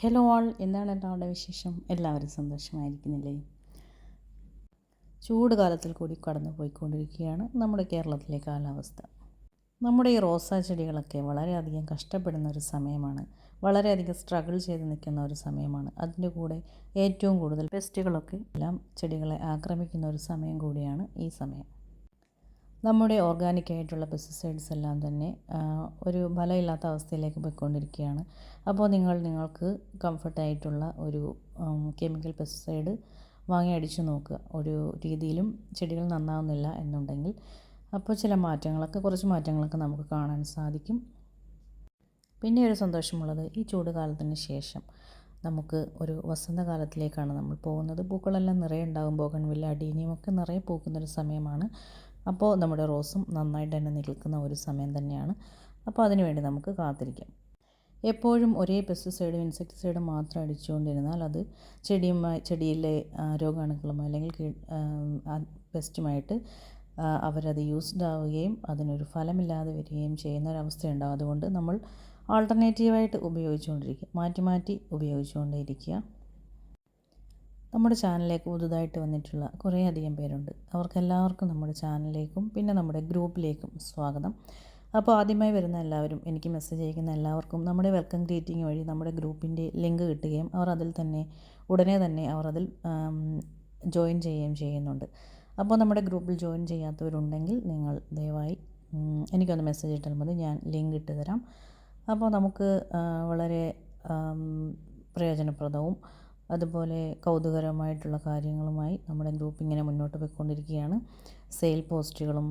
Hello ആൾ എന്താണ് എല്ലാവരുടെ വിശേഷം? എല്ലാവരും സന്തോഷമായിരിക്കുന്നില്ലേ? ചൂട് കാലത്തിൽ കൂടി കടന്നു പോയിക്കൊണ്ടിരിക്കുകയാണ് നമ്മുടെ കേരളത്തിലെ കാലാവസ്ഥ. നമ്മുടെ ഈ റോസാ ചെടികളൊക്കെ വളരെയധികം കഷ്ടപ്പെടുന്ന ഒരു സമയമാണ്. വളരെയധികം സ്ട്രഗിൾ ചെയ്ത് നിൽക്കുന്ന ഒരു സമയമാണ്. അതിന്റെ കൂടെ ഏറ്റവും കൂടുതൽ പെസ്റ്റുകളൊക്കെ എല്ലാം ചെടികളെ ആക്രമിക്കുന്ന ഒരു സമയം കൂടിയാണ് ഈ സമയം. നമ്മുടെ ഓർഗാനിക് ആയിട്ടുള്ള പെസ്റ്റിസൈഡ്സ് എല്ലാം തന്നെ ഒരു ഫലമില്ലാത്ത അവസ്ഥയിലേക്ക് പോയിക്കൊണ്ടിരിക്കുകയാണ്. അപ്പോൾ നിങ്ങൾ നിങ്ങൾക്ക് കംഫർട്ടായിട്ടുള്ള ഒരു കെമിക്കൽ പെസ്റ്റിസൈഡ് വാങ്ങി അടിച്ചു നോക്കുക. ഒരു രീതിയിലും ചെടികൾ നന്നാവുന്നില്ല എന്നുണ്ടെങ്കിൽ. അപ്പോൾ ചില മാറ്റങ്ങളൊക്കെ കുറച്ച് മാറ്റങ്ങളൊക്കെ നമുക്ക് കാണാൻ സാധിക്കും. പിന്നെ ഒരു സന്തോഷമുള്ളത് ഈ ചൂട് കാലത്തിന് ശേഷം നമുക്ക് ഒരു വസന്തകാലത്തിലേക്കാണ് നമ്മൾ പോകുന്നത്. പൂക്കളെല്ലാം നിറയെ ഉണ്ടാകും ബോഗൺവില്ല അടീനിയും ഒക്കെ നിറയെ പൂക്കുന്നൊരു സമയമാണ്. അപ്പോൾ നമ്മുടെ റോസും നന്നായിട്ട് തന്നെ നിൽക്കുന്ന ഒരു സമയം തന്നെയാണ്. അപ്പോൾ അതിനുവേണ്ടി നമുക്ക് കാത്തിരിക്കാം. എപ്പോഴും ഒരേ പെസ്റ്റിസൈഡും ഇൻസെക്ടിസൈഡും മാത്രം അടിച്ചുകൊണ്ടിരുന്നാൽ അത് ചെടിയുമായി ചെടിയിലെ ആ, രോഗാണുക്കളും അല്ലെങ്കിൽ പെസ്റ്റുമായിട്ട് അവരത് യൂസ്ഡ് ആവുകയും അതിനൊരു ഫലമില്ലാതെ വരികയും ചെയ്യുന്ന ഒരവസ്ഥയുണ്ടാകും അതുകൊണ്ട് നമ്മൾ ആൾട്ടർനേറ്റീവായിട്ട് ഉപയോഗിച്ചുകൊണ്ടിരിക്കുക. മാറ്റി മാറ്റി ഉപയോഗിച്ചുകൊണ്ടേയിരിക്കുക നമ്മുടെ ചാനലിലേക്ക് പുതുതായിട്ട് വന്നിട്ടുള്ള കുറേയധികം പേരുണ്ട്. അവർക്കെല്ലാവർക്കും നമ്മുടെ ചാനലിലേക്കും പിന്നെ നമ്മുടെ ഗ്രൂപ്പിലേക്കും സ്വാഗതം. അപ്പോൾ ആദ്യമായി വരുന്ന എല്ലാവരും എനിക്ക് മെസ്സേജ് അയക്കുന്ന എല്ലാവർക്കും നമ്മുടെ വെൽക്കം ഗ്രീറ്റിംഗ് വഴി നമ്മുടെ ഗ്രൂപ്പിന്റെ ലിങ്ക് കിട്ടുകയും അവർ അതിൽ തന്നെ ഉടനെ തന്നെ അവർ അതിൽ ജോയിൻ ചെയ്യുകയും ചെയ്യുന്നുണ്ട്. അപ്പോൾ നമ്മുടെ ഗ്രൂപ്പിൽ ജോയിൻ ചെയ്യാത്തവരുണ്ടെങ്കിൽ നിങ്ങൾ ദയവായി എനിക്കൊന്ന് മെസ്സേജ് ഇട്ടാൽ മതി ഞാൻ ലിങ്ക് ഇട്ട് തരാം. അപ്പോൾ നമുക്ക് വളരെ പ്രയോജനപ്രദവും അതുപോലെ കൗതുകരമായിട്ടുള്ള കാര്യങ്ങളുമായി നമ്മുടെ ഗ്രൂപ്പ് ഇങ്ങനെ മുന്നോട്ട് പോയിക്കൊണ്ടിരിക്കുകയാണ്. സെയിൽ പോസ്റ്റുകളും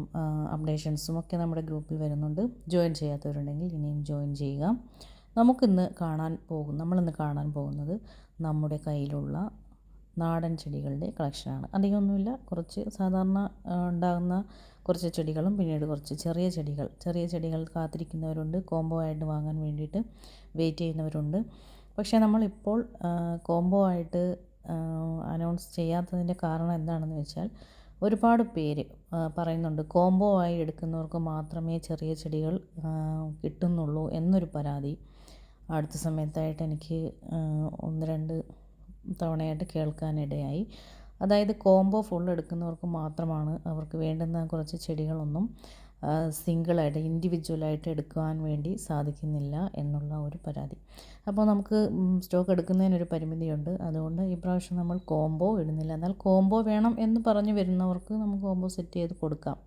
അപ്ഡേഷൻസും ഒക്കെ നമ്മുടെ ഗ്രൂപ്പിൽ വരുന്നുണ്ട്. ജോയിൻ ചെയ്യാത്തവരുണ്ടെങ്കിൽ ഇനിയും ജോയിൻ ചെയ്യുക. നമുക്കിന്ന് കാണാൻ പോകും നമ്മളിന്ന് കാണാൻ പോകുന്നത് നമ്മുടെ കയ്യിലുള്ള നാടൻ ചെടികളുടെ കളക്ഷനാണ്. അധികമൊന്നുമില്ല കുറച്ച് സാധാരണ ഉണ്ടാകുന്ന കുറച്ച് ചെടികളും പിന്നീട് കുറച്ച് ചെറിയ ചെടികൾ. ചെറിയ ചെടികൾ കാത്തിരിക്കുന്നവരുണ്ട്. കോംബോ ആയിട്ട് വാങ്ങാൻ വേണ്ടിയിട്ട് വെയിറ്റ് ചെയ്യുന്നവരുണ്ട്. പക്ഷേ നമ്മളിപ്പോൾ കോംബോ ആയിട്ട് അനൗൺസ് ചെയ്യാത്തതിന്റെ കാരണം എന്താണെന്ന് വെച്ചാൽ ഒരുപാട് പേര് പറയുന്നുണ്ട് കോംബോ ആയി എടുക്കുന്നവർക്ക് മാത്രമേ ചെറിയ ചെടികൾ കിട്ടുന്നുള്ളൂ എന്നൊരു പരാതി. അടുത്ത സമയത്തായിട്ട് എനിക്ക് ഒന്ന് രണ്ട് തവണയായിട്ട് കേൾക്കാനിടയായി. അതായത് കോംബോ ഫുൾ എടുക്കുന്നവർക്ക് മാത്രമാണ് അവർക്ക് വേണ്ടുന്ന കുറച്ച് ചെടികളൊന്നും സിംഗിളായിട്ട് ഇൻഡിവിജ്വലായിട്ട് എടുക്കുവാൻ വേണ്ടി സാധിക്കുന്നില്ല എന്നുള്ള ഒരു പരാതി. അപ്പോൾ നമുക്ക് സ്റ്റോക്ക് എടുക്കുന്നതിനൊരു പരിമിതിയുണ്ട്. അതുകൊണ്ട് ഈ പ്രാവശ്യം നമ്മൾ കോംബോ ഇടുന്നില്ല. എന്നാൽ കോംബോ വേണം എന്ന് പറഞ്ഞു വരുന്നവർക്ക് നമുക്ക് കോംബോ സെറ്റ് ചെയ്ത് കൊടുക്കാം.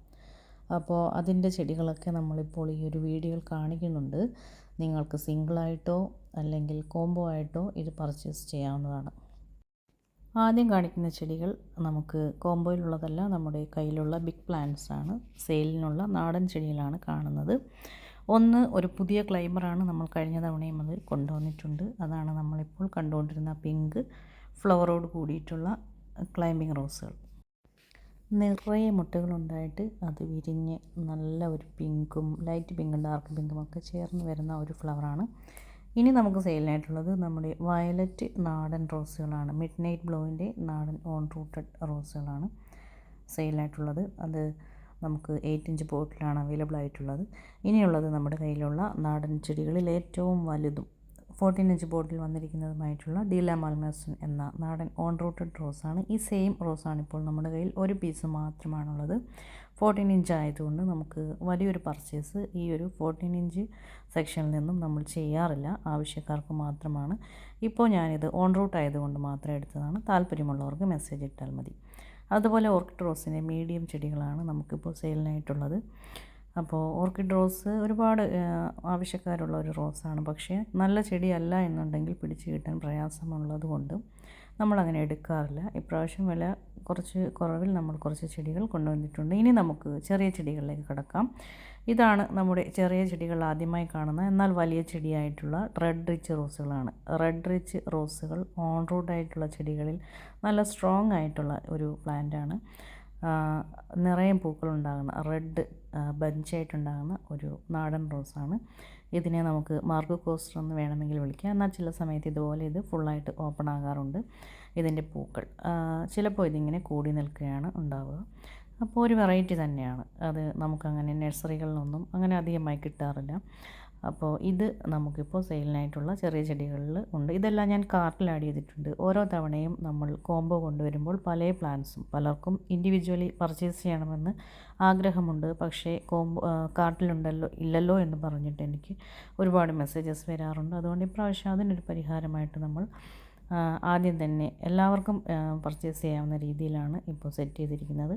അപ്പോൾ അതിന്റെ ചെടികളൊക്കെ നമ്മളിപ്പോൾ ഈ ഒരു വീഡിയോയിൽ കാണിക്കുന്നുണ്ട്. നിങ്ങൾക്ക് സിംഗിളായിട്ടോ അല്ലെങ്കിൽ കോംബോ ആയിട്ടോ ഇത് പർച്ചേസ് ചെയ്യാവുന്നതാണ്. ആദ്യം കാണിക്കുന്ന ചെടികൾ നമുക്ക് കോമ്പോയിലുള്ളതല്ല നമ്മുടെ കയ്യിലുള്ള ബിഗ് പ്ലാന്റ്സ് ആണ്. സെയിലിനുള്ള നാടൻ ചെടികളാണ് കാണുന്നത്. ഒന്ന് ഒരു പുതിയ ക്ലൈമറാണ് നമ്മൾ കഴിഞ്ഞ തവണയും അത് കൊണ്ടുവന്നിട്ടുണ്ട്. അതാണ് നമ്മളിപ്പോൾ കണ്ടുകൊണ്ടിരുന്ന പിങ്ക് ഫ്ലവറോട് കൂടിയിട്ടുള്ള ക്ലൈമ്പിംഗ് റോസുകൾ നിറയെ മുട്ടകളുണ്ടായിട്ട് അത് വിരിഞ്ഞ് നല്ല ഒരു പിങ്കും ലൈറ്റ് പിങ്കും ഡാർക്ക് പിങ്കും ഒക്കെ ചേർന്ന് വരുന്ന ഒരു ഫ്ലവറാണ് ഇനി നമുക്ക് സെയിലിനായിട്ടുള്ളത് നമ്മുടെ വയലറ്റ് നാടൻ റോസുകളാണ്. മിഡ് നൈറ്റ് ബ്ലൂവിന്റെ നാടൻ ഓൺ റൂട്ടഡ് റോസുകളാണ് സെയിലിനായിട്ടുള്ളത് അത് നമുക്ക് എയ്റ്റ് ഇഞ്ച് ബോട്ടിലാണ് അവൈലബിൾ ആയിട്ടുള്ളത്. ഇനിയുള്ളത് നമ്മുടെ കയ്യിലുള്ള നാടൻ ചെടികളിൽ ഏറ്റവും വലുതും ഫോർട്ടീൻ ഇഞ്ച് ബോട്ടിൽ വന്നിരിക്കുന്നതുമായിട്ടുള്ള ഡീല മാൽമേസൺ എന്ന നാടൻ ഓൺ റൂട്ടഡ് റോസാണ്. ഈ സെയിം റോസാണ് ഇപ്പോൾ നമ്മുടെ കയ്യിൽ ഒരു പീസ് മാത്രമാണുള്ളത്. ഫോർട്ടീൻ ഇഞ്ച് ആയതുകൊണ്ട് നമുക്ക് വലിയൊരു പർച്ചേസ് ഈ ഒരു ഫോർട്ടീൻ ഇഞ്ച് സെക്ഷനിൽ നിന്നും നമ്മൾ ചെയ്യാറില്ല. ആവശ്യക്കാർക്ക് മാത്രമാണ്. ഇപ്പോൾ ഞാനിത് ഓൺ റൂട്ട് ആയതുകൊണ്ട് മാത്രം എടുത്തതാണ്. താല്പര്യമുള്ളവർക്ക് മെസ്സേജ് ഇട്ടാൽ മതി. അതുപോലെ ഓർക്കിഡ് റോസിന്റെ മീഡിയം ചെടികളാണ് നമുക്കിപ്പോൾ സെയിലിനായിട്ടുള്ളത്. അപ്പോൾ ഓർക്കിഡ് റോസ് ഒരുപാട് ആവശ്യക്കാരുള്ള ഒരു റോസാണ്. പക്ഷേ നല്ല ചെടിയല്ല എന്നുണ്ടെങ്കിൽ പിടിച്ചു കിട്ടാൻ പ്രയാസമുള്ളത് കൊണ്ട് നമ്മളങ്ങനെ എടുക്കാറില്ല. ഇപ്രാവശ്യം വില കുറച്ച് കുറവിൽ നമ്മൾ കുറച്ച് ചെടികൾ കൊണ്ടുവന്നിട്ടുണ്ട്. ഇനി നമുക്ക് ചെറിയ ചെടികളിലേക്ക് കിടക്കാം. ഇതാണ് നമ്മുടെ ചെറിയ ചെടികൾ ആദ്യമായി കാണുന്ന എന്നാൽ വലിയ ചെടിയായിട്ടുള്ള റെഡ് റിച്ച് റോസുകളാണ്. റെഡ് റിച്ച് റോസുകൾ ഓൺ ആയിട്ടുള്ള ചെടികളിൽ നല്ല സ്ട്രോങ് ആയിട്ടുള്ള ഒരു പ്ലാന്റാണ്. നിറയെ പൂക്കളുണ്ടാകുന്ന റെഡ് ബഞ്ചായിട്ടുണ്ടാകുന്ന ഒരു നാടൻ റോസാണ്. ഇതിനെ നമുക്ക് മാർഗോ കോസ്റ്റർ എന്ന് വേണമെങ്കിൽ വിളിക്കാം. എന്നാൽ ചില സമയത്ത് ഇതുപോലെ ഇത് ഫുള്ളായിട്ട് ഓപ്പൺ ആകാറുണ്ട് ഇതിന്റെ പൂക്കൾ. ചിലപ്പോൾ ഇതിങ്ങനെ കൂടി നിൽക്കുകയാണ് ഉണ്ടാവുക. അപ്പോൾ ഒരു വെറൈറ്റി തന്നെയാണ്. അത് നമുക്കങ്ങനെ നഴ്സറികളിലൊന്നും അങ്ങനെ അധികമായി കിട്ടാറില്ല. അപ്പോൾ ഇത് നമുക്കിപ്പോൾ സെയിലിനായിട്ടുള്ള ചെറിയ ചെടികളിൽ ഉണ്ട്. ഇതെല്ലാം ഞാൻ കാർട്ടിൽ ആഡ് ചെയ്തിട്ടുണ്ട്. ഓരോ തവണയും നമ്മൾ കോംബോ കൊണ്ടുവരുമ്പോൾ പല പ്ലാന്റ്സും പലർക്കും ഇൻഡിവിജ്വലി പർച്ചേസ് ചെയ്യണമെന്ന് ആഗ്രഹമുണ്ട്. പക്ഷേ കോംബോ കാർട്ടിലുണ്ടല്ലോ ഇല്ലല്ലോ എന്ന് പറഞ്ഞിട്ട് എനിക്ക് ഒരുപാട് മെസ്സേജസ് വരാറുണ്ട്. അതുകൊണ്ട് ഇപ്രാവശ്യം അതിനൊരു പരിഹാരമായിട്ട് നമ്മൾ ആദ്യം തന്നെ എല്ലാവർക്കും പർച്ചേസ് ചെയ്യാവുന്ന രീതിയിലാണ് ഇപ്പോൾ സെറ്റ് ചെയ്തിരിക്കുന്നത്.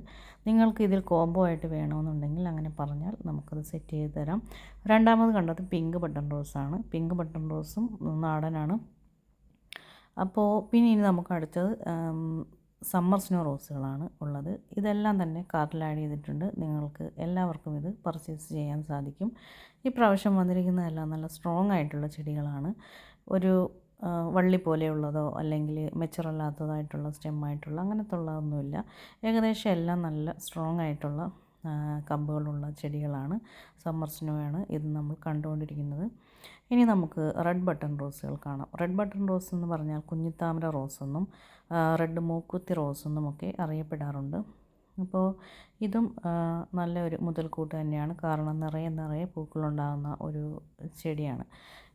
നിങ്ങൾക്ക് ഇതിൽ കോംബോ ആയിട്ട് വേണമെന്നുണ്ടെങ്കിൽ അങ്ങനെ പറഞ്ഞാൽ നമുക്കത് സെറ്റ് ചെയ്ത് തരാം. രണ്ടാമത് കണ്ടത് പിങ്ക് ബട്ടൺ റോസാണ് പിങ്ക് ബട്ടൺ റോസും നാടനാണ്. അപ്പോൾ പിന്നെ ഇനി നമുക്ക് അടുത്തത് സമ്മർ സ്നോ റോസുകളാണ് ഉള്ളത്. ഇതെല്ലാം തന്നെ കാർട്ടിൽ ആഡ് ചെയ്തിട്ടുണ്ട്. നിങ്ങൾക്ക് എല്ലാവർക്കും ഇത് പർച്ചേസ് ചെയ്യാൻ സാധിക്കും. ഈ പ്രാവശ്യം വന്നിരിക്കുന്നതെല്ലാം നല്ല സ്ട്രോങ് ആയിട്ടുള്ള ചെടികളാണ്. ഒരു വള്ളി പോലെയുള്ളതോ അല്ലെങ്കിൽ മെച്ചറല്ലാത്തതായിട്ടുള്ള സ്റ്റെമ്മായിട്ടുള്ള അങ്ങനത്തെ ഉള്ളതൊന്നുമില്ല ഏകദേശം എല്ലാം നല്ല സ്ട്രോങ് ആയിട്ടുള്ള കമ്പുകളുള്ള ചെടികളാണ്. സമ്മർ സ്നോയാണ് ഇത് നമ്മൾ കണ്ടുകൊണ്ടിരിക്കുന്നത്. ഇനി നമുക്ക് റെഡ് ബട്ടൺ റോസുകൾ കാണാം. റെഡ് ബട്ടൺ റോസ് എന്ന് പറഞ്ഞാൽ കുഞ്ഞിത്താമര റോസ് എന്നും റെഡ് മൂക്കുത്തി റോസ് എന്നുമൊക്കെ അറിയപ്പെടാറുണ്ട്. അപ്പോൾ ഇതും നല്ല ഒരു മുതൽക്കൂട്ട് തന്നെയാണ്. കാരണം നിറയെ നിറയെ പൂക്കളുണ്ടാകുന്ന ഒരു ചെടിയാണ്.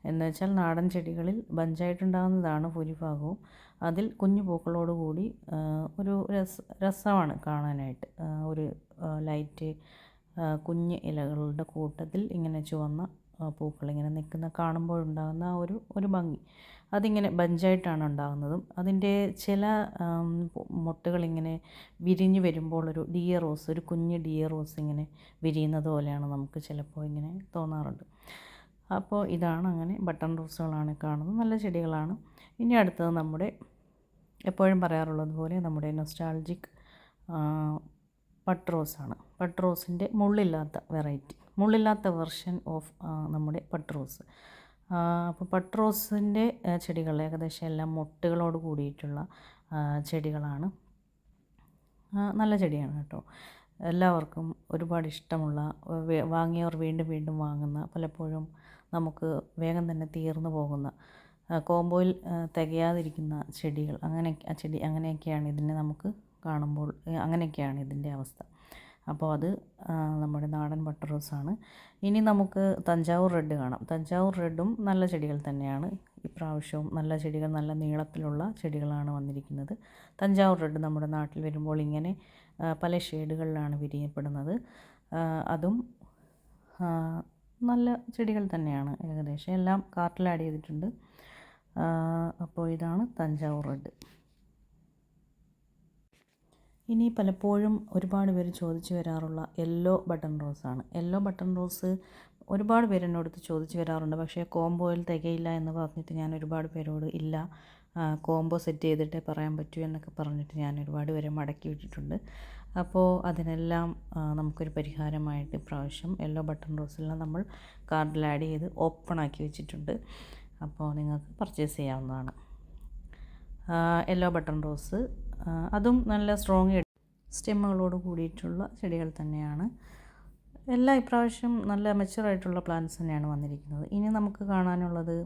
എന്ന് വെച്ചാൽ നാടൻ ചെടികളിൽ ബഞ്ചായിട്ടുണ്ടാകുന്നതാണ് ഭൂരിഭാഗവും. അതിൽ കുഞ്ഞു പൂക്കളോടുകൂടി ഒരു രസ രസമാണ് കാണാനായിട്ട്. ഒരു ലൈറ്റ് കുഞ്ഞ് ഇലകളുടെ കൂട്ടത്തിൽ ഇങ്ങനെ ചുവന്ന പൂക്കളിങ്ങനെ നിൽക്കുന്ന കാണുമ്പോഴുണ്ടാകുന്ന ഒരു ഒരു ഭംഗി. അതിങ്ങനെ ബഞ്ചായിട്ടാണ് ഉണ്ടാകുന്നതും. അതിന്റെ ചില മൊട്ടുകളിങ്ങനെ വിരിഞ്ഞ് വരുമ്പോൾ ഒരു ഡിയ റോസ് ഒരു കുഞ്ഞ് ഡിയ റോസ് ഇങ്ങനെ വിരിയുന്നത് പോലെയാണ് നമുക്ക് ചിലപ്പോൾ ഇങ്ങനെ തോന്നാറുണ്ട്. അപ്പോൾ ഇതാണ് അങ്ങനെ ബട്ടൺ റോസുകളാണ് കാണുന്നത്. നല്ല ചെടികളാണ്. ഇനി അടുത്തത് നമ്മുടെ എപ്പോഴും പറയാറുള്ളത് പോലെ നമ്മുടെ നൊസ്റ്റാൾജിക് പട്ട് റോസാണ് പട്ട് റോസിന്റെ മുള്ളില്ലാത്ത വെറൈറ്റി മുള്ളില്ലാത്ത വെർഷൻ ഓഫ് നമ്മുടെ പട്ട് റോസ്. അപ്പോൾ പട്ട് റോസിന്റെ ചെടികൾ ഏകദേശം എല്ലാം മൊട്ടുകളോട് കൂടിയിട്ടുള്ള ചെടികളാണ്. നല്ല ചെടിയാണ് കേട്ടോ. എല്ലാവർക്കും ഒരുപാട് ഇഷ്ടമുള്ള വാങ്ങിയവർ വീണ്ടും വീണ്ടും വാങ്ങുന്ന പലപ്പോഴും നമുക്ക് വേഗം തന്നെ തീർന്നു പോകുന്ന കോമ്പോയിൽ തികയാതിരിക്കുന്ന ചെടികൾ. അങ്ങനെ ചെടി അങ്ങനെയൊക്കെയാണ് ഇതിനെ നമുക്ക് കാണുമ്പോൾ അങ്ങനെയൊക്കെയാണ് ഇതിന്റെ അവസ്ഥ. അപ്പോൾ അത് നമ്മുടെ നാടൻ ബട്ടർ റോസാണ്. ഇനി നമുക്ക് തഞ്ചാവൂർ റെഡ് കാണാം. തഞ്ചാവൂർ റെഡും നല്ല ചെടികൾ തന്നെയാണ്. ഇപ്രാവശ്യവും നല്ല ചെടികൾ നല്ല നീളത്തിലുള്ള ചെടികളാണ് വന്നിരിക്കുന്നത്. തഞ്ചാവൂർ റെഡ് നമ്മുടെ നാട്ടിൽ വരുമ്പോൾ ഇങ്ങനെ പല ഷെയ്ഡുകളിലാണ് വിരിയപ്പെടുന്നത്. അതും നല്ല ചെടികൾ തന്നെയാണ് ഏകദേശം. എല്ലാം കാർട്ടിൽ ആഡ് ചെയ്തിട്ടുണ്ട്. അപ്പോൾ ഇതാണ് തഞ്ചാവൂർ റെഡ്. ഇനി പലപ്പോഴും ഒരുപാട് പേര് ചോദിച്ചു വരാറുള്ള യെല്ലോ ബട്ടൺ റോസാണ് യെല്ലോ ബട്ടൺ റോസ് ഒരുപാട് പേര് എന്നോടത്ത് ചോദിച്ചു വരാറുണ്ട്. പക്ഷേ കോംബോയിൽ തികയില്ല എന്ന് പറഞ്ഞിട്ട് ഞാൻ ഒരുപാട് പേരോട് ഇല്ല. കോംബോ സെറ്റ് ചെയ്തിട്ടേ പറയാൻ പറ്റൂ എന്നൊക്കെ പറഞ്ഞിട്ട് ഞാൻ ഒരുപാട് പേരെ മടക്കി വിട്ടിട്ടുണ്ട്. അപ്പോൾ അതിനെല്ലാം നമുക്കൊരു പരിഹാരമായിട്ട് ഇപ്രാവശ്യം യെല്ലോ ബട്ടൺ റോസെല്ലാം നമ്മൾ കാർഡിൽ ആഡ് ചെയ്ത് ഓപ്പൺ ആക്കി വെച്ചിട്ടുണ്ട്. അപ്പോൾ നിങ്ങൾക്ക് പർച്ചേസ് ചെയ്യാവുന്നതാണ്. യെല്ലോ ബട്ടൺ റോസ് അതും നല്ല സ്ട്രോങ് സ്റ്റെമ്മുകളോട് കൂടിയിട്ടുള്ള ചെടികൾ തന്നെയാണ്. എല്ലാ ഇപ്രാവശ്യം നല്ല മെച്ചുറായിട്ടുള്ള പ്ലാന്റ്സ് തന്നെയാണ് വന്നിരിക്കുന്നത്. ഇനി നമുക്ക് കാണാനുള്ളത്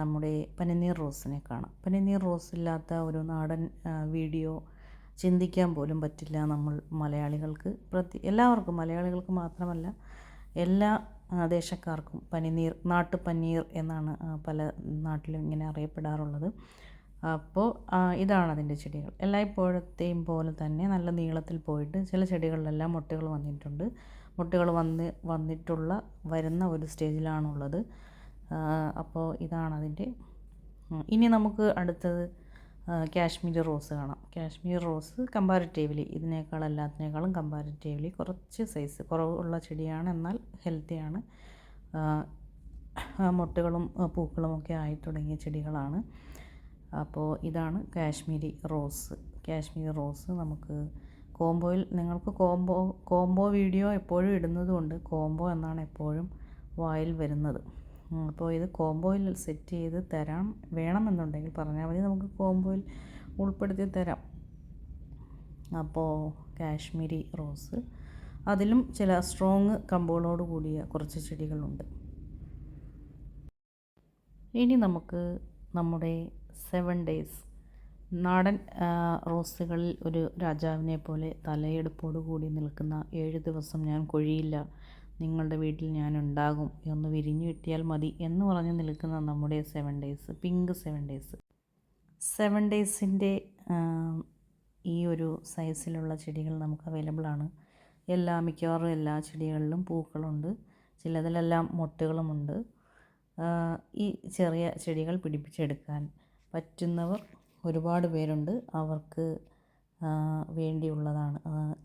നമ്മുടെ പനിനീർ റോസിനെ കാണാം. പനിനീർ റോസ് ഇല്ലാത്ത ഒരു നാടൻ വീഡിയോ ചിന്തിക്കാൻ പോലും പറ്റില്ല നമ്മൾ മലയാളികൾക്ക്. പ്രതി എല്ലാവർക്കും മലയാളികൾക്ക് മാത്രമല്ല എല്ലാ ദേശക്കാർക്കും പനിനീർ നാട്ടുപനീർ എന്നാണ് പല നാട്ടിലും ഇങ്ങനെ അറിയപ്പെടാറുള്ളത്. അപ്പോൾ ഇതാണ് അതിന്റെ ചെടികൾ. എല്ലായ്പ്പോഴത്തെയും പോലെ തന്നെ നല്ല നീളത്തിൽ പോയിട്ട് ചില ചെടികളിലെല്ലാം മുട്ടകൾ വന്നിട്ടുണ്ട്. മുട്ടകൾ വന്ന് വന്നിട്ടുള്ള വരുന്ന ഒരു സ്റ്റേജിലാണുള്ളത്. അപ്പോൾ ഇതാണ് അതിന്റെ ഇനി നമുക്ക് അടുത്തത് കാശ്മീർ റോസ് കാണാം. കാശ്മീർ റോസ് കമ്പാരിറ്റീവ്ലി ഇതിനേക്കാൾ എല്ലാത്തിനേക്കാളും കമ്പാരിറ്റീവ്ലി കുറച്ച് സൈസ് കുറവുള്ള ചെടിയാണ് എന്നാൽ ഹെൽത്തിയാണ്. മുട്ടകളും പൂക്കളും ഒക്കെ ആയി തുടങ്ങിയ ചെടികളാണ്. അപ്പോൾ ഇതാണ് കാശ്മീരി റോസ്. കാശ്മീരി റോസ് നമുക്ക് കോംബോയിൽ നിങ്ങൾക്ക് കോംബോ കോംബോ വീഡിയോ എപ്പോഴും ഇടുന്നതുകൊണ്ട് കോംബോ എന്നാണ് എപ്പോഴും വായിൽ വരുന്നത്. അപ്പോൾ ഇത് കോംബോയിൽ സെറ്റ് ചെയ്ത് തരാം വേണമെന്നുണ്ടെങ്കിൽ പറഞ്ഞാൽ മതി. നമുക്ക് കോംബോയിൽ ഉൾപ്പെടുത്തി തരാം. അപ്പോൾ കാശ്മീരി റോസ്. അതിലും ചില സ്ട്രോങ് കമ്പുകളോട് കൂടിയ കുറച്ച് ചെടികളുണ്ട്. ഇനി നമുക്ക് നമ്മുടെ സെവൻ ഡേയ്സ് നാടൻ റോസുകളിൽ ഒരു രാജാവിനെ പോലെ തലയെടുപ്പോട് കൂടി നിൽക്കുന്ന ഏഴ് ദിവസം ഞാൻ കൊഴിയില്ല. നിങ്ങളുടെ വീട്ടിൽ ഞാൻ ഉണ്ടാകും. ഒന്ന് വിരിഞ്ഞു കിട്ടിയാൽ മതി എന്ന് പറഞ്ഞ് നിൽക്കുന്ന നമ്മുടെ seven days pink seven days seven ഡേയ്സിന്റെ ഈ ഒരു സൈസിലുള്ള ചെടികൾ നമുക്ക് അവൈലബിൾ ആണ്. എല്ലാ മിക്കവാറും എല്ലാ ചെടികളിലും പൂക്കളുണ്ട്. ചിലതിലെല്ലാം മൊട്ടുകളുമുണ്ട്. ഈ ചെറിയ ചെടികൾ പിടിപ്പിച്ചെടുക്കാൻ. പറ്റുന്നവർ ഒരുപാട് പേരുണ്ട്. അവർക്ക് വേണ്ടിയുള്ളതാണ്.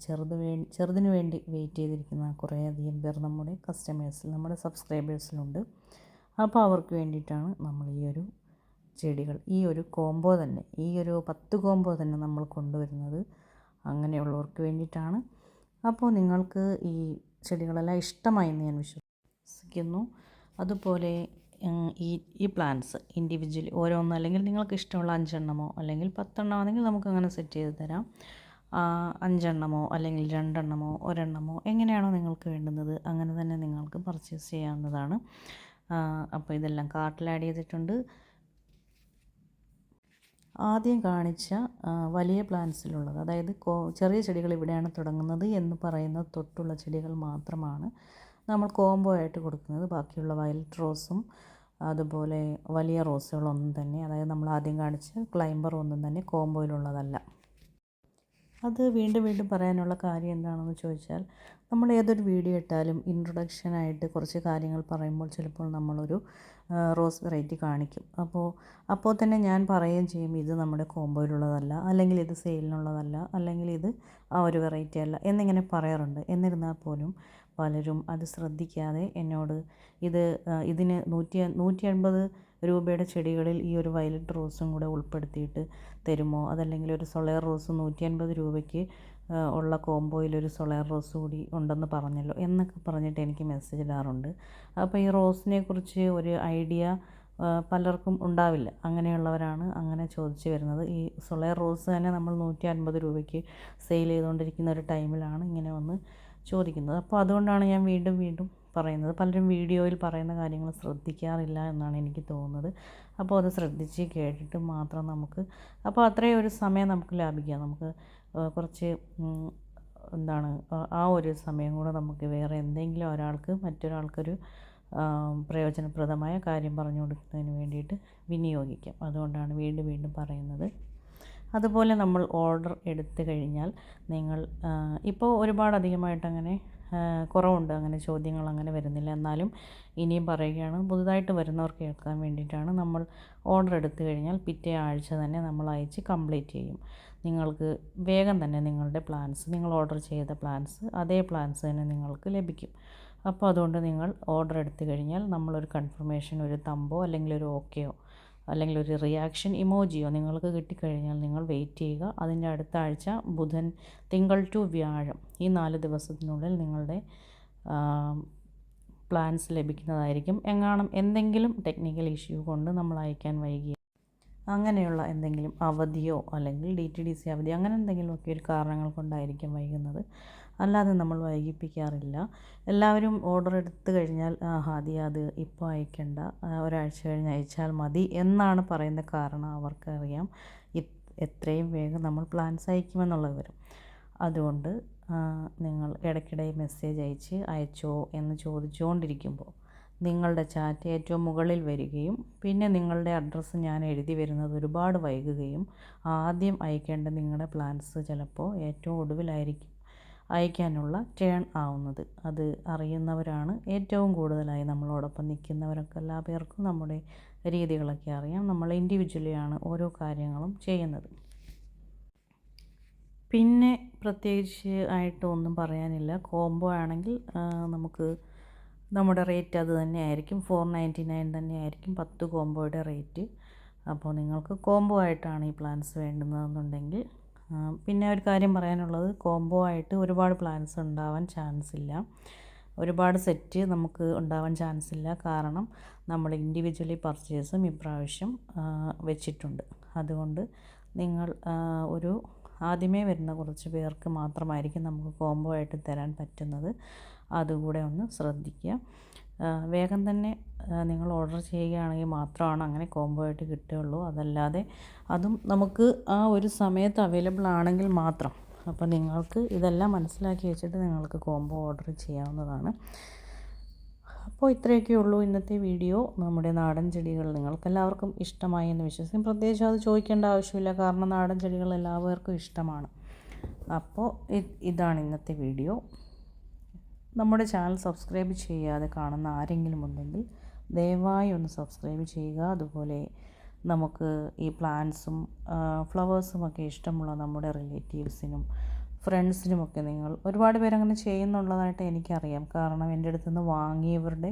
ചെറുത് വേ ചെറുതിന് വേണ്ടി വെയിറ്റ് ചെയ്തിരിക്കുന്ന കുറേയധികം പേർ നമ്മുടെ കസ്റ്റമേഴ്സിൽ നമ്മുടെ സബ്സ്ക്രൈബേഴ്സിലുണ്ട് അപ്പോൾ അവർക്ക് വേണ്ടിയിട്ടാണ് നമ്മൾ ഈ ഒരു ചെടികൾ ഈ ഒരു കോംബോ തന്നെ ഈ ഒരു പത്ത് കോംബോ തന്നെ നമ്മൾ കൊണ്ടുവരുന്നത്. അങ്ങനെയുള്ളവർക്ക് വേണ്ടിയിട്ടാണ്. അപ്പോൾ നിങ്ങൾക്ക് ഈ ചെടികളെല്ലാം ഇഷ്ടമായി എന്ന് ഞാൻ വിശ്വസിക്കുന്നു. അതുപോലെ ഈ ഈ പ്ലാന്റ്സ് ഇൻഡിവിജ്വലി ഓരോന്ന് അല്ലെങ്കിൽ നിങ്ങൾക്ക് ഇഷ്ടമുള്ള അഞ്ചെണ്ണമോ അല്ലെങ്കിൽ പത്തെണ്ണം ആണെങ്കിൽ നമുക്ക് അങ്ങനെ സെറ്റ് ചെയ്ത് തരാം. അഞ്ചെണ്ണമോ അല്ലെങ്കിൽ രണ്ടെണ്ണമോ ഒരെണ്ണമോ എങ്ങനെയാണോ നിങ്ങൾക്ക് വേണ്ടുന്നത് അങ്ങനെ തന്നെ നിങ്ങൾക്ക് പർച്ചേസ് ചെയ്യാവുന്നതാണ്. അപ്പോൾ ഇതെല്ലാം കാർട്ടിൽ ആഡ് ചെയ്തിട്ടുണ്ട്. ആദ്യം കാണിച്ച വലിയ പ്ലാന്റ്സിലുള്ളത് അതായത് ചെറിയ ചെടികൾ ഇവിടെയാണ് തുടങ്ങുന്നത് എന്ന് പറയുന്ന തൊട്ടുള്ള ചെടികൾ മാത്രമാണ്. നമ്മൾ കോംബോ ആയിട്ട് കൊടുക്കുന്നത് ബാക്കിയുള്ള വയലറ്റ് റോസും അതുപോലെ വലിയ റോസുകളൊന്നും തന്നെ അതായത് നമ്മൾ ആദ്യം കാണിച്ച ക്ലൈംബർ ഒന്നും തന്നെ കോംബോയിലുള്ളതല്ല. അത് വീണ്ടും വീണ്ടും പറയാനുള്ള കാര്യം എന്താണെന്ന് ചോദിച്ചാൽ നമ്മൾ ഏതൊരു വീഡിയോ ഇട്ടാലും ഇൻട്രൊഡക്ഷനായിട്ട് കുറച്ച് കാര്യങ്ങൾ പറയുമ്പോൾ ചിലപ്പോൾ നമ്മളൊരു റോസ് വെറൈറ്റി കാണിക്കും. അപ്പോൾ അപ്പോൾ തന്നെ ഞാൻ പറയുകയും ചെയ്യും ഇത് നമ്മുടെ കോംബോയിലുള്ളതല്ല അല്ലെങ്കിൽ ഇത് സെയിലിനുള്ളതല്ല അല്ലെങ്കിൽ ഇത് ആ ഒരു വെറൈറ്റി അല്ല എന്നിങ്ങനെ പറയാറുണ്ട്. എന്നിരുന്നാൽ പോലും പലരും അത് ശ്രദ്ധിക്കാതെ എന്നോട് ഇത് ഇതിന് നൂറ്റി നൂറ്റി അൻപത് രൂപയുടെ ചെടികളിൽ ഈ ഒരു വയലറ്റ് റോസും കൂടെ ഉൾപ്പെടുത്തിയിട്ട് തരുമോ? അതല്ലെങ്കിൽ ഒരു സൊളയർ റോസ് നൂറ്റി അൻപത് രൂപയ്ക്ക് ഉള്ള കോംബോയിൽ ഒരു സൊളയർ റോസ് കൂടി ഉണ്ടെന്ന് പറഞ്ഞല്ലോ എന്നൊക്കെ പറഞ്ഞിട്ട് എനിക്ക് മെസ്സേജ് ഇടാറുണ്ട്. അപ്പോൾ ഈ റോസിനെ കുറിച്ച് ഒരു ഐഡിയ പലർക്കും ഉണ്ടാവില്ല. അങ്ങനെയുള്ളവരാണ് അങ്ങനെ ചോദിച്ചു വരുന്നത്. ഈ സൊളയർ റോസ് തന്നെ നമ്മൾ നൂറ്റി അൻപത് രൂപയ്ക്ക് സെയിൽ ചെയ്തുകൊണ്ടിരിക്കുന്ന ഒരു ടൈമിലാണ് ഇങ്ങനെ വന്ന് ചോദിക്കുന്നത്. അപ്പോൾ അതുകൊണ്ടാണ് ഞാൻ വീണ്ടും വീണ്ടും പറയുന്നത്. പലരും വീഡിയോയിൽ പറയുന്ന കാര്യങ്ങൾ ശ്രദ്ധിക്കാറില്ല എന്നാണ് എനിക്ക് തോന്നുന്നത്. അപ്പോൾ അത് ശ്രദ്ധിച്ച് കേട്ടിട്ട് മാത്രം നമുക്ക് അപ്പോൾ അത്രയും ഒരു സമയം നമുക്ക് ലാഭിക്കാം. നമുക്ക് കുറച്ച് എന്താണ് ആ ഒരു സമയം കൂടെ നമുക്ക് വേറെ എന്തെങ്കിലും ഒരാൾക്ക് മറ്റൊരാൾക്കൊരു പ്രയോജനപ്രദമായ കാര്യം പറഞ്ഞു കൊടുക്കുന്നതിന് വേണ്ടിയിട്ട് വിനിയോഗിക്കാം. അതുകൊണ്ടാണ് വീണ്ടും വീണ്ടും പറയുന്നത്. അതുപോലെ നമ്മൾ ഓർഡർ എടുത്തു കഴിഞ്ഞാൽ നിങ്ങൾ ഇപ്പോൾ ഒരുപാട് അധികമായിട്ട് അങ്ങനെ കുറവുണ്ട്. അങ്ങനെ ചോദ്യങ്ങൾ അങ്ങനെ വരുന്നില്ല. എന്നാലും ഇനിയും പറയുകയാണ്. പുതുതായിട്ട് വരുന്നവർക്ക് കേൾക്കാൻ വേണ്ടിയിട്ടാണ് നമ്മൾ ഓർഡർ എടുത്തു കഴിഞ്ഞാൽ പിറ്റേ ആഴ്ച തന്നെ നമ്മൾ അയച്ച് കംപ്ലീറ്റ് ചെയ്യും. നിങ്ങൾക്ക് വേഗം തന്നെ നിങ്ങളുടെ പ്ലാൻസ് നിങ്ങൾ ഓർഡർ ചെയ്ത പ്ലാൻസ് അതേ പ്ലാൻസ് തന്നെ നിങ്ങൾക്ക് ലഭിക്കും. അപ്പോൾ അതുകൊണ്ട് നിങ്ങൾ ഓർഡർ എടുത്തു കഴിഞ്ഞാൽ നമ്മളൊരു കൺഫർമേഷൻ ഒരു തമ്പോ അല്ലെങ്കിൽ ഒരു ഓക്കെയോ അല്ലെങ്കിൽ ഒരു റിയാക്ഷൻ ഇമോജിയോ നിങ്ങൾക്ക് കിട്ടിക്കഴിഞ്ഞാൽ നിങ്ങൾ വെയിറ്റ് ചെയ്യുക. അതിന്റെ അടുത്ത ആഴ്ച ബുധൻ തിങ്കൾ ടു വ്യാഴം ഈ നാല് ദിവസത്തിനുള്ളിൽ നിങ്ങളുടെ പ്ലാൻസ് ലഭിക്കുന്നതായിരിക്കും. എങ്ങാനും എന്തെങ്കിലും ടെക്നിക്കൽ ഇഷ്യൂ കൊണ്ട് നമ്മൾ അയക്കാൻ വൈകി അങ്ങനെയുള്ള എന്തെങ്കിലും അവധിയോ അല്ലെങ്കിൽ ഡി ടി ഡി സി അവധി അങ്ങനെ എന്തെങ്കിലുമൊക്കെ ഒരു കാരണങ്ങൾ കൊണ്ടായിരിക്കും വൈകുന്നത്. അല്ലാതെ നമ്മൾ വൈകിപ്പിക്കാറില്ല. എല്ലാവരും ഓർഡർ എടുത്ത് കഴിഞ്ഞാൽ ഹാദി അത് ഇപ്പോൾ അയക്കണ്ട. ഒരാഴ്ച കഴിഞ്ഞ് അയച്ചാൽ മതി എന്നാണ് പറയുന്ന കാരണം അവർക്കറിയാം. എത്രയും വേഗം നമ്മൾ പ്ലാൻസ് അയക്കുമെന്നുള്ള വിവരം അതുകൊണ്ട് നിങ്ങൾ ഇടയ്ക്കിടെ മെസ്സേജ് അയച്ച് അയച്ചോ എന്ന് ചോദിച്ചുകൊണ്ടിരിക്കുമ്പോൾ നിങ്ങളുടെ ചാറ്റ് ഏറ്റവും മുകളിൽ വരികയും പിന്നെ നിങ്ങളുടെ അഡ്രസ്സ് ഞാൻ എഴുതി വരുന്നത് ഒരുപാട് വൈകുകയും ആദ്യം അയക്കേണ്ട നിങ്ങളുടെ പ്ലാൻസ് ചിലപ്പോൾ ഏറ്റവും ഒടുവിലായിരിക്കും. അയക്കാനുള്ള ടേൺ ആവുന്നത്. അത് അറിയുന്നവരാണ്. ഏറ്റവും കൂടുതലായി നമ്മളോടൊപ്പം നിൽക്കുന്നവരൊക്കെ എല്ലാ പേർക്കും നമ്മുടെ രീതികളൊക്കെ അറിയാം. നമ്മൾ ഇൻഡിവിജ്വലിയാണ് ഓരോ കാര്യങ്ങളും ചെയ്യുന്നത്. പിന്നെ പ്രത്യേകിച്ച് ആയിട്ട് ഒന്നും പറയാനില്ല. കോംബോ ആണെങ്കിൽ നമുക്ക് നമ്മുടെ റേറ്റ് അത് തന്നെ ആയിരിക്കും. ഫോർ നയന്റി നയൻ തന്നെ ആയിരിക്കും പത്ത് കോംബോയുടെ റേറ്റ് അപ്പോൾ നിങ്ങൾക്ക് കോംബോ ആയിട്ടാണ് ഈ പ്ലാൻസ് വേണ്ടുന്നതെന്നുണ്ടെങ്കിൽ പിന്നെ ഒരു കാര്യം പറയാനുള്ളത് കോംബോ ആയിട്ട് ഒരുപാട് പ്ലാൻസ് ഉണ്ടാവാൻ ചാൻസ് ഇല്ല. ഒരുപാട് സെറ്റ് നമുക്ക് ഉണ്ടാവാൻ ചാൻസ് ഇല്ല. കാരണം നമ്മൾ ഇൻഡിവിജ്വലി പർച്ചേസും ഇപ്രാവശ്യം വെച്ചിട്ടുണ്ട്. അതുകൊണ്ട് നിങ്ങൾ ഒരു ആദ്യമേ വരുന്ന കുറച്ച് പേർക്ക് മാത്രമായിരിക്കും നമുക്ക് കോംബോ ആയിട്ട് തരാൻ പറ്റുന്നത്. അതുകൂടെ ഒന്ന് ശ്രദ്ധിക്കുക. വേഗം തന്നെ നിങ്ങൾ ഓർഡർ ചെയ്യുകയാണെങ്കിൽ മാത്രമാണ് അങ്ങനെ കോംബോ ആയിട്ട് കിട്ടുകയുള്ളൂ. അതല്ലാതെ അതും നമുക്ക് ആ ഒരു സമയത്ത് അവൈലബിൾ ആണെങ്കിൽ മാത്രം. അപ്പോൾ നിങ്ങൾക്ക് ഇതെല്ലാം മനസ്സിലാക്കി വെച്ചിട്ട് നിങ്ങൾക്ക് കോംബോ ഓർഡർ ചെയ്യാവുന്നതാണ്. അപ്പോൾ ഇത്രയൊക്കെ ഉള്ളൂ ഇന്നത്തെ വീഡിയോ നമ്മുടെ നാടൻ ചെടികൾ നിങ്ങൾക്ക് എല്ലാവർക്കും ഇഷ്ടമായി എന്ന് വിശ്വസിക്കും പ്രത്യേകിച്ച് അത് ചോദിക്കേണ്ട ആവശ്യമില്ല. കാരണം നാടൻ ചെടികൾ എല്ലാവർക്കും ഇഷ്ടമാണ്. അപ്പോൾ ഇതാണ് ഇന്നത്തെ വീഡിയോ നമ്മുടെ ചാനൽ സബ്സ്ക്രൈബ് ചെയ്യാതെ കാണുന്ന ആരെങ്കിലും ഉണ്ടെങ്കിൽ ദയവായി ഒന്ന് സബ്സ്ക്രൈബ് ചെയ്യുക. അതുപോലെ നമുക്ക് ഈ പ്ലാന്റ്സും ഫ്ലവേഴ്സും ഒക്കെ ഇഷ്ടമുള്ള നമ്മുടെ റിലേറ്റീവ്സിനും ഫ്രണ്ട്സിനുമൊക്കെ നിങ്ങൾ ഒരുപാട് പേരങ്ങനെ ചെയ്യുന്നുള്ളതായിട്ട് എനിക്കറിയാം. കാരണം എന്റെ അടുത്ത് നിന്ന് വാങ്ങിയവരുടെ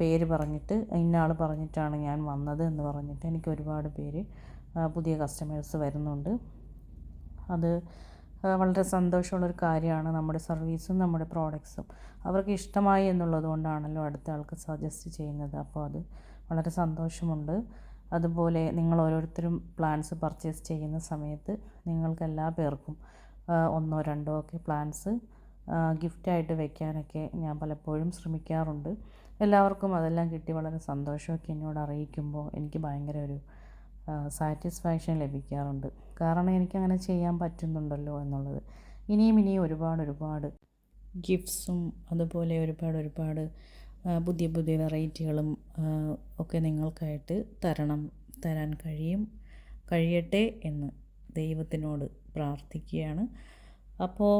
പേര് പറഞ്ഞിട്ട് ഇന്ന ആൾ പറഞ്ഞിട്ടാണ് ഞാൻ വന്നത് എന്ന് പറഞ്ഞിട്ട് എനിക്ക് ഒരുപാട് പേര് പുതിയ കസ്റ്റമേഴ്സ് വരുന്നുണ്ട്. അത് വളരെ സന്തോഷമുള്ളൊരു കാര്യമാണ് നമ്മുടെ സർവീസും നമ്മുടെ പ്രോഡക്ട്സും. അവർക്ക് ഇഷ്ടമായി എന്നുള്ളത് കൊണ്ടാണല്ലോ അടുത്ത ആൾക്ക് സജസ്റ്റ് ചെയ്യുന്നത്. അപ്പോൾ അത് വളരെ സന്തോഷമുണ്ട്. അതുപോലെ നിങ്ങൾ ഓരോരുത്തരും പ്ലാൻസ് പർച്ചേസ് ചെയ്യുന്ന സമയത്ത് നിങ്ങൾക്ക് എല്ലാ പേർക്കും ഒന്നോ രണ്ടോ ഒക്കെ പ്ലാൻസ് ഗിഫ്റ്റായിട്ട് വെക്കാനൊക്കെ ഞാൻ പലപ്പോഴും ശ്രമിക്കാറുണ്ട്. എല്ലാവർക്കും അതെല്ലാം കിട്ടി വളരെ സന്തോഷമൊക്കെ എന്നോട് അറിയിക്കുമ്പോൾ എനിക്ക് ഭയങ്കര ഒരു സാറ്റിസ്ഫാക്ഷൻ ലഭിക്കാറുണ്ട്. കാരണം എനിക്കങ്ങനെ ചെയ്യാൻ പറ്റുന്നുണ്ടല്ലോ എന്നുള്ളത്. ഇനിയും ഇനിയും ഒരുപാട് ഒരുപാട് ഗിഫ്റ്റ്സും അതുപോലെ ഒരുപാട് ഒരുപാട് പുതിയ പുതിയ വെറൈറ്റികളും ഒക്കെ നിങ്ങൾക്കായിട്ട് തരണം തരാൻ കഴിയും കഴിയട്ടെ എന്ന് ദൈവത്തിനോട് പ്രാർത്ഥിക്കുകയാണ്. അപ്പോൾ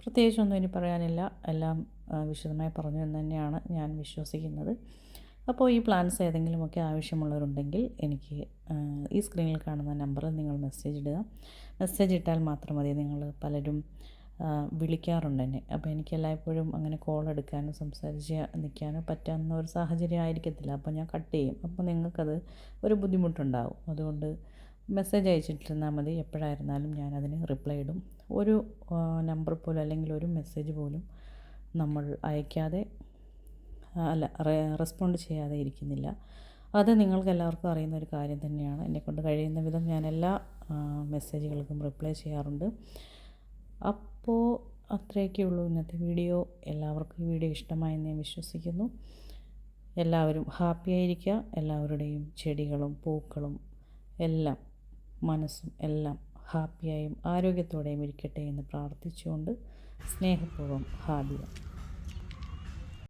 പ്രത്യേകിച്ചൊന്നും ഇനി പറയാനില്ല. എല്ലാം വിശദമായി പറഞ്ഞു എന്ന് തന്നെയാണ് ഞാൻ വിശ്വസിക്കുന്നത്. അപ്പോൾ ഈ പ്ലാൻസ് ഏതെങ്കിലുമൊക്കെ ആവശ്യമുള്ളവരുണ്ടെങ്കിൽ എനിക്ക് ഈ സ്ക്രീനിൽ കാണുന്ന നമ്പറിൽ നിങ്ങൾ മെസ്സേജ് ഇടുക. മെസ്സേജ് ഇട്ടാൽ മാത്രം മതി. നിങ്ങൾ പലരും വിളിക്കാറുണ്ട് എന്നെ. അപ്പോൾ എനിക്ക് എല്ലായ്പ്പോഴും അങ്ങനെ കോൾ എടുക്കാനോ സംസാരിച്ച് നിൽക്കാനോ പറ്റാവുന്ന ഒരു സാഹചര്യം ആയിരിക്കത്തില്ല. അപ്പോൾ ഞാൻ കട്ട് ചെയ്യും. അപ്പോൾ നിങ്ങൾക്കത് ഒരു ബുദ്ധിമുട്ടുണ്ടാവും. അതുകൊണ്ട് മെസ്സേജ് അയച്ചിട്ടിരുന്നാൽ മതി. എപ്പോഴായിരുന്നാലും ഞാനതിന് റിപ്ലൈ ഇടും. ഒരു നമ്പർ പോലും അല്ലെങ്കിൽ ഒരു മെസ്സേജ് പോലും നമ്മൾ അയക്കാതെ അല്ല റെസ്പോണ്ട് ചെയ്യാതെ ഇരിക്കുന്നില്ല. അത് നിങ്ങൾക്ക് എല്ലാവർക്കും അറിയുന്ന ഒരു കാര്യം തന്നെയാണ്. എന്നെക്കൊണ്ട് കഴിയുന്ന വിധം ഞാൻ എല്ലാ മെസ്സേജുകൾക്കും റിപ്ലൈ ചെയ്യാറുണ്ട്. അപ്പോൾ അത്രയൊക്കെ ഉള്ളൂ ഇന്നത്തെ വീഡിയോ. എല്ലാവർക്കും വീഡിയോ ഇഷ്ടമായെന്ന് ഞാൻ വിശ്വസിക്കുന്നു. എല്ലാവരും ഹാപ്പി ആയിരിക്കുക. എല്ലാവരുടെയും ചെടികളും പൂക്കളും എല്ലാം മനസ്സും എല്ലാം ഹാപ്പിയായും ആരോഗ്യത്തോടെയും ഇരിക്കട്ടെ എന്ന് പ്രാർത്ഥിച്ചുകൊണ്ട് സ്നേഹപൂർവം ഹാദിയ.